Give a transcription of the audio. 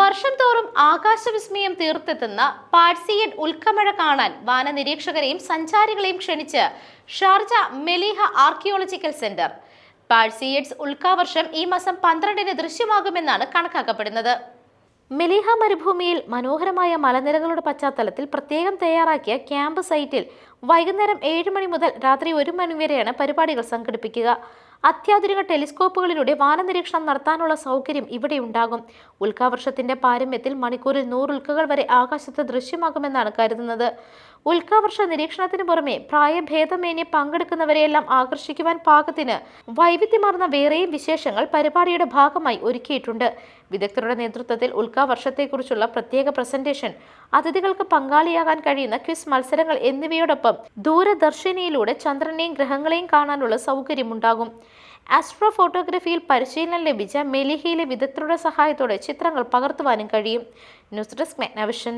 വർഷം തോറും ആകാശവിസ്മയം തീർത്തെത്തുന്ന പാഴ്സിയൻ ഉൽക്കമഴ കാണാൻ വാനനിരീക്ഷകരെയും സഞ്ചാരികളെയും ക്ഷണിച്ച് Sharjah Mleiha archaeological centre. Perseids ഉൽക്കാവർഷം ഈ മാസം പന്ത്രണ്ടിന് ദൃശ്യമാകുമെന്നാണ് കണക്കാക്കപ്പെടുന്നത്. മെലിഹ മരുഭൂമിയിൽ മനോഹരമായ മലനിരകളുടെ പശ്ചാത്തലത്തിൽ പ്രത്യേകം തയ്യാറാക്കിയ ക്യാമ്പ് സൈറ്റിൽ വൈകുന്നേരം ഏഴ് മണി മുതൽ രാത്രി ഒരു മണി വരെയാണ് പരിപാടികൾ സംഘടിപ്പിക്കുക. അത്യാധുനിക ടെലിസ്കോപ്പുകളിലൂടെ വാനനിരീക്ഷണം നടത്താനുള്ള സൗകര്യം ഇവിടെ ഉണ്ടാകും. ഉൽക്കാവർഷത്തിന്റെ പാരമ്യത്തിൽ മണിക്കൂറിൽ നൂറ് ഉൽക്കകൾ വരെ ആകാശത്ത് ദൃശ്യമാകുമെന്നാണ് കരുതുന്നത്. ഉൽക്കാവർഷ നിരീക്ഷണത്തിന് പുറമെ പ്രായഭേദമേന്യെ പങ്കെടുക്കുന്നവരെയെല്ലാം ആകർഷിക്കുവാൻ പാകത്തിന് വൈവിധ്യമാർന്ന വേറെയും വിശേഷങ്ങൾ പരിപാടിയുടെ ഭാഗമായി ഒരുക്കിയിട്ടുണ്ട്. വിദഗ്ധരുടെ നേതൃത്വത്തിൽ ഉൽക്കാവർഷത്തെക്കുറിച്ചുള്ള പ്രത്യേക പ്രസന്റേഷൻ അതിഥികൾക്ക് പങ്കാളിയാകാൻ കഴിയുന്ന ക്വിസ് മത്സരങ്ങൾ എന്നിവയോടൊപ്പം ദൂരദർശിനിയിലൂടെ ചന്ദ്രനെയും ഗ്രഹങ്ങളെയും കാണാനുള്ള സൗകര്യമുണ്ടാകും. ആസ്ട്രോ ഫോട്ടോഗ്രഫിയിൽ പരിശീലനം ലഭിച്ച മെലിഹയിലെ വിദഗ്ധരുടെ സഹായത്തോടെ ചിത്രങ്ങൾ പകർത്തുവാനും കഴിയും. News desk മെഗ്നവിഷൻ.